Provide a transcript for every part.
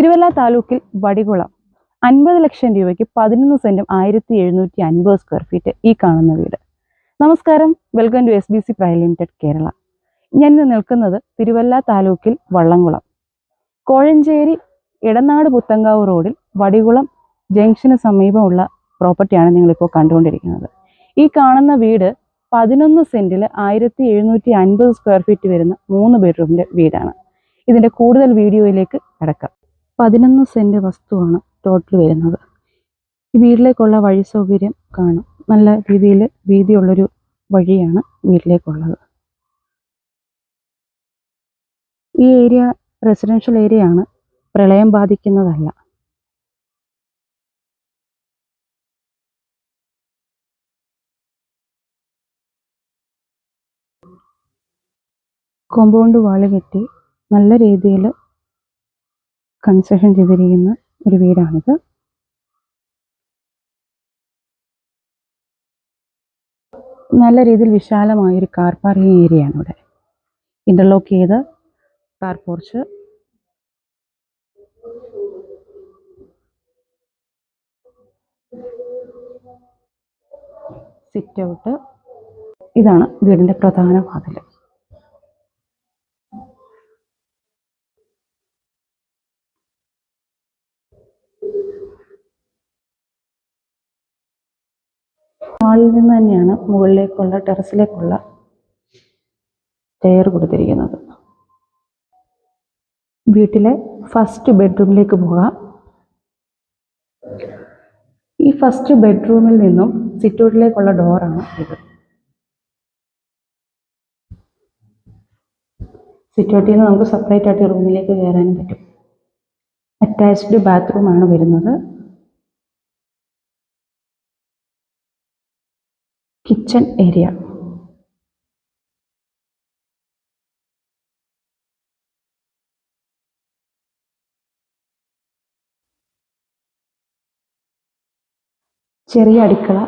തിരുവല്ല താലൂക്കിൽ വടികുളം അൻപത് ലക്ഷം രൂപയ്ക്ക് പതിനൊന്ന് സെന്റും ആയിരത്തി എഴുന്നൂറ്റി അൻപത് സ്ക്വയർ ഫീറ്റ് ഈ കാണുന്ന വീട്. നമസ്കാരം. Welcome to S B C private limited Kerala ഞാൻ നിൽക്കുന്നത് തിരുവല്ല താലൂക്കിൽ വള്ളംകുളം. കോഴഞ്ചേരി ഇടനാട് പുത്തങ്കാവ് റോഡിൽ വടികുളം ജംഗ്ഷന് സമീപമുള്ള പ്രോപ്പർട്ടിയാണ് നിങ്ങളിപ്പോൾ കണ്ടുകൊണ്ടിരിക്കുന്നത്. ഈ കാണുന്ന വീട് പതിനൊന്ന് സെന്റിൽ ആയിരത്തി എഴുന്നൂറ്റി അൻപത് സ്ക്വയർ ഫീറ്റ് വരുന്ന മൂന്ന് ബെഡ്റൂമിന്റെ വീടാണ്. ഇതിന്റെ കൂടുതൽ വീഡിയോയിലേക്ക് കിടക്കാം. പതിനൊന്ന് സെന്റ് വസ്തുവാണ് ടോട്ടൽ വരുന്നത്. ഈ വീട്ടിലേക്കുള്ള വഴി സൗകര്യം കാണും. നല്ല രീതിയിൽ വീതിയുള്ളൊരു വഴിയാണ് വീട്ടിലേക്കുള്ളത്. ഈ ഏരിയ റെസിഡൻഷ്യൽ ഏരിയ ആണ്. പ്രളയം ബാധിക്കുന്നതല്ല. കോമ്പൗണ്ട് വാൾ കെട്ടി നല്ല രീതിയിൽ കൺസ്ട്രക്ഷൻ ചെയ്തിരിക്കുന്ന ഒരു വീടാണിത്. നല്ല രീതിയിൽ വിശാലമായ ഒരു കാർ പാർക്കിംഗ് ഏരിയ ആണ് ഇവിടെ ഇന്റർലോക്ക് ചെയ്ത് കാർ പോർച്ച് സിറ്റ് ഔട്ട് ഇതാണ് വീടിന്റെ പ്രധാന വാതിൽ ഹാളിൽ നിന്ന് തന്നെയാണ് മുകളിലേക്കുള്ള ടെറസിലേക്കുള്ള സ്റ്റെയർ കൊടുത്തിരിക്കുന്നത്. വീട്ടിലെ ഫസ്റ്റ് ബെഡ്റൂമിലേക്ക് പോകാം. ഈ ഫസ്റ്റ് ബെഡ്റൂമിൽ നിന്നും സിറ്റൗട്ടിലേക്കുള്ള ഡോറാണ് ഇത്. സിറ്റൗട്ടിൽ നിന്ന് നമുക്ക് സെപ്പറേറ്റ് ആയിട്ട് റൂമിലേക്ക് കയറാനും പറ്റും. അറ്റാച്ച്ഡ് ബാത്റൂമാണ് വരുന്നത്. Kitchen area. ചെറിയ അടുക്കള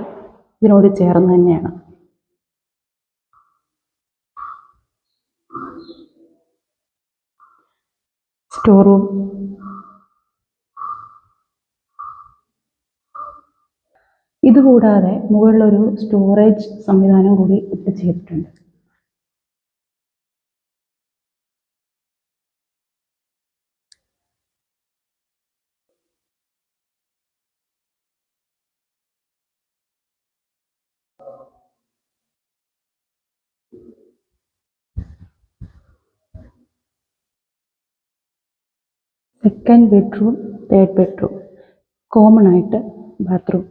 ഇതിനോട് ചേർന്ന് തന്നെയാണ്. സ്റ്റോർ റൂം ഇതുകൂടാതെ മുകളിലൊരു സ്റ്റോറേജ് സംവിധാനം കൂടി ഇവിടെ ചെയ്തിട്ടുണ്ട്. Second bedroom third bedroom common ആയിട്ട് ബാത്റൂം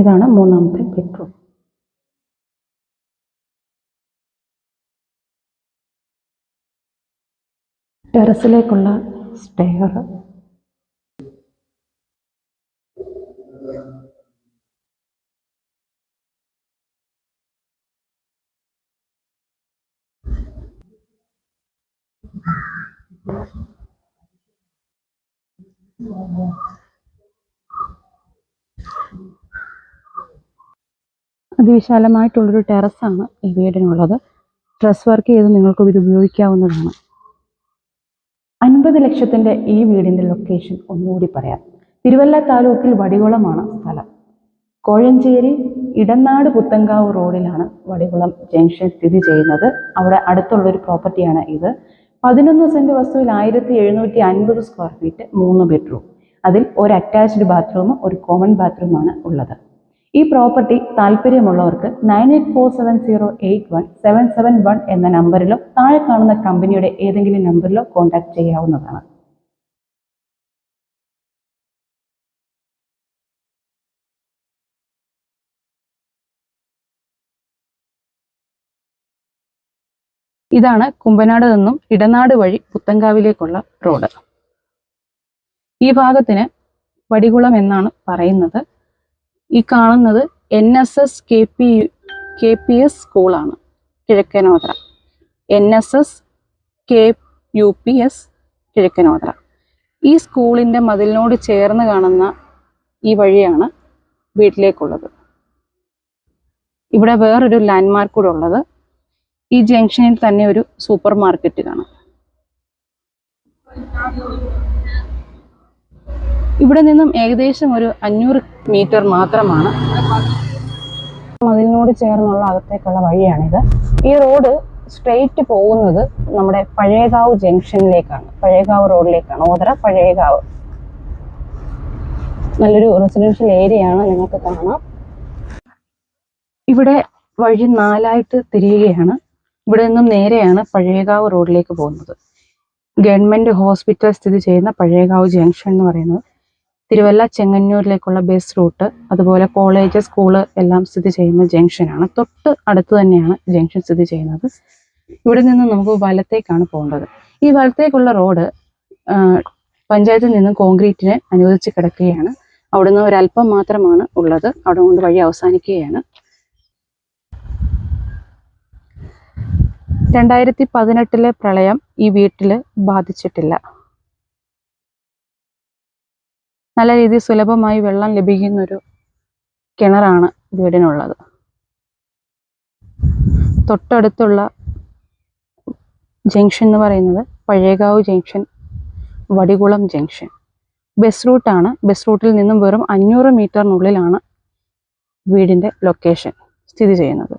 ഇതാണ് മൂന്നാമത്തെ ബെഡ്റൂം ടെറസിലേക്കുള്ള സ്റ്റെയർ അതിവിശാലമായിട്ടുള്ളൊരു ടെറസാണ് ഈ വീടിനുള്ളത്. ഡ്രസ് വർക്ക് ചെയ്ത് നിങ്ങൾക്ക് ഇത് ഉപയോഗിക്കാവുന്നതാണ്. അൻപത് ലക്ഷത്തിന്റെ ഈ വീടിന്റെ ലൊക്കേഷൻ ഒന്നുകൂടി പറയാം. തിരുവല്ല താലൂക്കിൽ വടികുളമാണ് സ്ഥലം. കോഴഞ്ചേരി ഇടനാട് പുത്തങ്കാവ് റോഡിലാണ് വടികുളം ജംഗ്ഷൻ സ്ഥിതി ചെയ്യുന്നത്. അവിടെ അടുത്തുള്ളൊരു പ്രോപ്പർട്ടിയാണ് ഇത്. പതിനൊന്ന് സെന്റ് വസ്തുവിൽ ആയിരത്തി എഴുന്നൂറ്റി അൻപത് സ്ക്വയർ ഫീറ്റ് മൂന്ന് ബെഡ്റൂം. അതിൽ ഒരു അറ്റാച്ച്ഡ് ബാത്റൂമും ഒരു കോമൺ ബാത്റൂമാണ് ഉള്ളത്. ഈ പ്രോപ്പർട്ടി താല്പര്യമുള്ളവർക്ക് nine eight four seven zero eight one seven seven one എന്ന നമ്പറിലോ താഴെ കാണുന്ന കമ്പനിയുടെ ഏതെങ്കിലും നമ്പറിലോ കോൺടാക്ട് ചെയ്യാവുന്നതാണ്. ഇതാണ് കുമ്പനാട് നിന്നും ഇടനാട് വഴി പുത്തങ്കാവിലേക്കുള്ള റോഡ്. ഈ ഭാഗത്തിന് വടികുളം എന്നാണ് പറയുന്നത്. ഈ കാണുന്നത് N S S K P K P S സ്കൂളാണ്. കിഴക്കനോദ്ര N S S K U P S കിഴക്കനോദ്ര ഈ സ്കൂളിന്റെ മതിലിനോട് ചേർന്ന് കാണുന്ന ഈ വഴിയാണ് വീട്ടിലേക്കുള്ളത്. ഇവിടെ വേറൊരു ലാൻഡ്മാർക്ക് കൂടെ ഉള്ളത്. ഈ ജംഗ്ഷനിൽ തന്നെ ഒരു സൂപ്പർ മാർക്കറ്റ് കാണാം. ഇവിടെ നിന്നും ഏകദേശം ഒരു അഞ്ഞൂറ് മീറ്റർ മാത്രമാണ്. മതിലിനോട് ചേർന്നുള്ള അകത്തേക്കുള്ള വഴിയാണിത്. ഈ റോഡ് സ്ട്രെയിറ്റ് പോകുന്നത് നമ്മുടെ പഴയകാവ് ജംഗ്ഷനിലേക്കാണ്. പഴയകാവ് റോഡിലേക്കാണ്. ഓതറ പഴയകാവ്. നല്ലൊരു റെസിഡൻഷ്യൽ ഏരിയയാണ് നിങ്ങൾക്ക് കാണാം. ഇവിടെ വഴി നാലായിട്ട് തിരിയുകയാണ്. ഇവിടെ നിന്നും നേരെയാണ് പഴയകാവ് റോഡിലേക്ക് പോകുന്നത്. ഗവൺമെന്റ് ഹോസ്പിറ്റൽ സ്ഥിതി ചെയ്യുന്ന പഴയകാവ് ജംഗ്ഷൻ എന്ന് പറയുന്നത്. തിരുവല്ല ചെങ്ങന്നൂരിലേക്കുള്ള ബസ് റൂട്ട് അതുപോലെ കോളേജ് സ്കൂൾ എല്ലാം സ്ഥിതി ചെയ്യുന്ന ജംഗ്ഷനാണ് തൊട്ട് അടുത്ത് തന്നെയാണ് ജംഗ്ഷൻ സ്ഥിതി ചെയ്യുന്നത്. ഇവിടെ നിന്ന് നമുക്ക് വലത്തേക്കാണ് പോകേണ്ടത്. ഈ വലത്തേക്കുള്ള റോഡ് പഞ്ചായത്തിൽ നിന്നും കോൺക്രീറ്റിന് അനുവദിച്ച് കിടക്കുകയാണ്. അവിടുന്ന് ഒരല്പം മാത്രമാണ് ഉള്ളത്. അവിടെ കൊണ്ട് വഴി അവസാനിക്കുകയാണ്. രണ്ടായിരത്തി പതിനെട്ടിലെ പ്രളയം ഈ വീട്ടിൽ ബാധിച്ചിട്ടില്ല. നല്ല രീതിയിൽ സുലഭമായി വെള്ളം ലഭിക്കുന്നൊരു കിണറാണ് വീടിനുള്ളത്. തൊട്ടടുത്തുള്ള ജംഗ്ഷൻ എന്ന് പറയുന്നത് Pazhayakavu junction Vadikulam junction. Bus റൂട്ടാണ്. ബസ് റൂട്ടിൽ നിന്നും വെറും അഞ്ഞൂറ് മീറ്ററിനുള്ളിലാണ് വീടിന്റെ ലൊക്കേഷൻ സ്ഥിതി ചെയ്യുന്നത്.